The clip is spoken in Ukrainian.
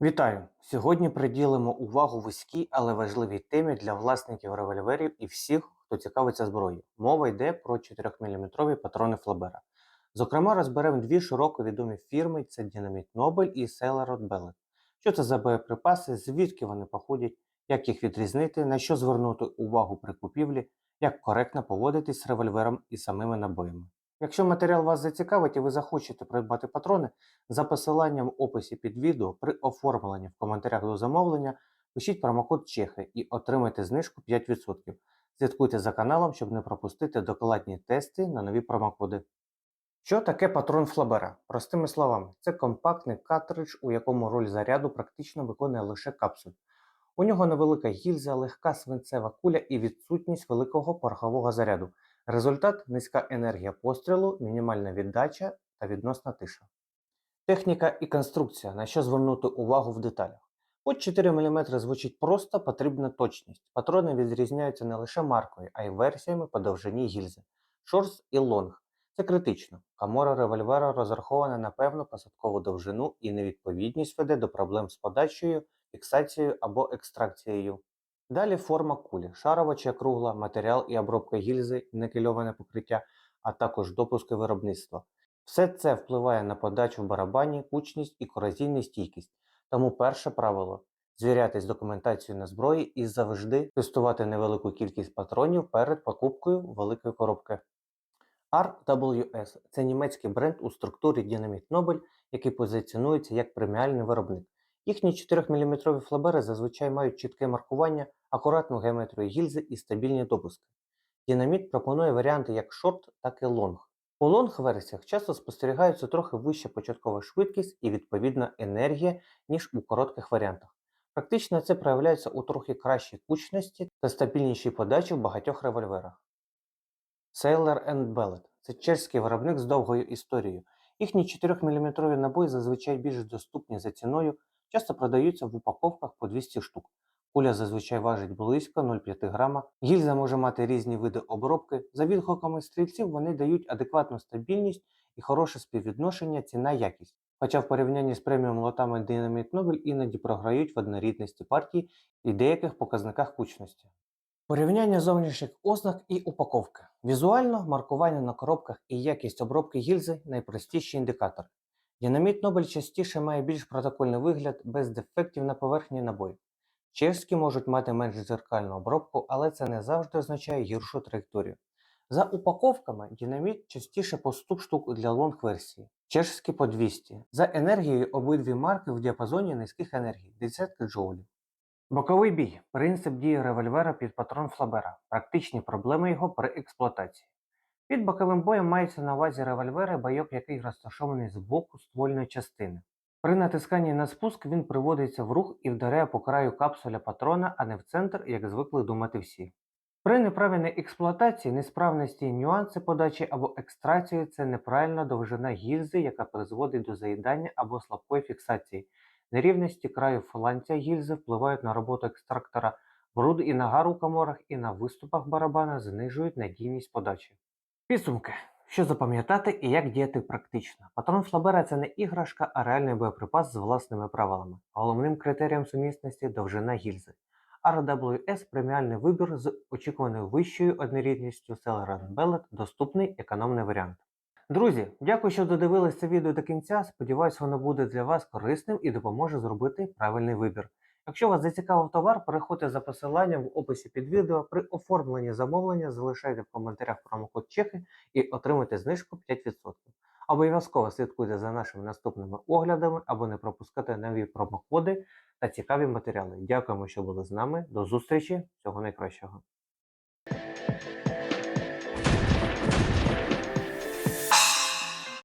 Вітаю! Сьогодні приділимо увагу вузькій, але важливій темі для власників револьверів і всіх, хто цікавиться зброєю. Мова йде про 4-мм патрони Флабера. Зокрема, розберемо дві широко відомі фірми: це Dynamite Nobel і Sailor Bellet. Що це за боєприпаси, звідки вони походять, як їх відрізнити, на що звернути увагу при купівлі, як коректно поводитись з револьвером і самими набоями. Якщо матеріал вас зацікавить і ви захочете придбати патрони, за посиланням в описі під відео при оформленні в коментарях до замовлення пишіть промокод Чехи і отримайте знижку 5%. Слідкуйте за каналом, щоб не пропустити докладні тести на нові промокоди. Що таке патрон Флабера? Простими словами, це компактний картридж, у якому роль заряду практично виконує лише капсуль. У нього невелика гільза, легка свинцева куля і відсутність великого порохового заряду. Результат низька енергія пострілу, мінімальна віддача та відносна тиша. Техніка і конструкція, на що звернути увагу в деталях. От 4 мм звучить просто, потрібна точність. Патрони відрізняються не лише маркою, а й версіями по довжині гільзи. Шорс і лонг. Це критично. Камора револьвера розрахована на певну посадкову довжину і невідповідність веде до проблем з подачею, фіксацією або екстракцією. Далі форма кулі, шарова чи кругла, матеріал і обробка гільзи, некельоване покриття, а також допуски виробництва. Все це впливає на подачу в барабані, кучність і корозійну стійкість. Тому перше правило звірятись документацією на зброї і завжди тестувати невелику кількість патронів перед покупкою великої коробки. RWS це німецький бренд у структурі Dynamite Nobel, який позиціонується як преміальний виробник. Їхні 4-мм флабери зазвичай мають чітке маркування, акуратну геометрію гільзи і стабільні допуски. Dynamite пропонує варіанти як шорт, так і лонг. У лонг-версіях часто спостерігається трохи вища початкова швидкість і відповідна енергія, ніж у коротких варіантах. Практично це проявляється у трохи кращій кучності та стабільнішій подачі в багатьох револьверах. Sailor Bellet – це чеський виробник з довгою історією. Їхні 4-мм набої зазвичай більш доступні за ціною, часто продаються в упаковках по 200 штук. Куля зазвичай важить близько 0,5 грама. Гільза може мати різні види обробки. За відгуками стрільців вони дають адекватну стабільність і хороше співвідношення ціна-якість. Хоча в порівнянні з преміум лотами Dynamite Nobel іноді програють в однорідності партії і деяких показниках кучності. Порівняння зовнішніх ознак і упаковки. Візуально маркування на коробках і якість обробки гільзи найпростіші індикатори. Dynamite Nobel частіше має більш протокольний вигляд без дефектів на поверхні набою. Чешські можуть мати менш дзеркальну обробку, але це не завжди означає гіршу траєкторію. За упаковками динаміт частіше по 100 штук для лонг-версії, чешські по 200. За енергією обидві марки в діапазоні низьких енергій десятки джоулів. Боковий бій принцип дії револьвера під патрон Флабера, практичні проблеми його при експлуатації. Під боковим боєм мається на увазі револьвери, бойок який розташований з боку ствольної частини. При натисканні на спуск він приводиться в рух і вдаряє по краю капсуля патрона, а не в центр, як звикли думати всі. При неправильній експлуатації, несправності нюанси подачі або екстрації це неправильна довжина гільзи, яка призводить до заїдання або слабкої фіксації. Нерівності краю фланця гільзи впливають на роботу екстрактора, бруд і нагар у коморах і на виступах барабана знижують надійність подачі. Підсумки. Що запам'ятати і як діяти практично? Патрон Флабера це не іграшка, а реальний боєприпас з власними правилами. Головним критерієм сумісності довжина гільзи. RWS преміальний вибір з очікуваною вищою однорідністю Celeron Bellet доступний економний варіант. Друзі, дякую, що додивились це відео до кінця. Сподіваюсь, воно буде для вас корисним і допоможе зробити правильний вибір. Якщо вас зацікавив товар, переходьте за посиланням в описі під відео. При оформленні замовлення залишайте в коментарях промокод Чехи і отримайте знижку 5%. Обов'язково слідкуйте за нашими наступними оглядами, аби не пропускати нові промокоди та цікаві матеріали. Дякуємо, що були з нами. До зустрічі! Всього найкращого!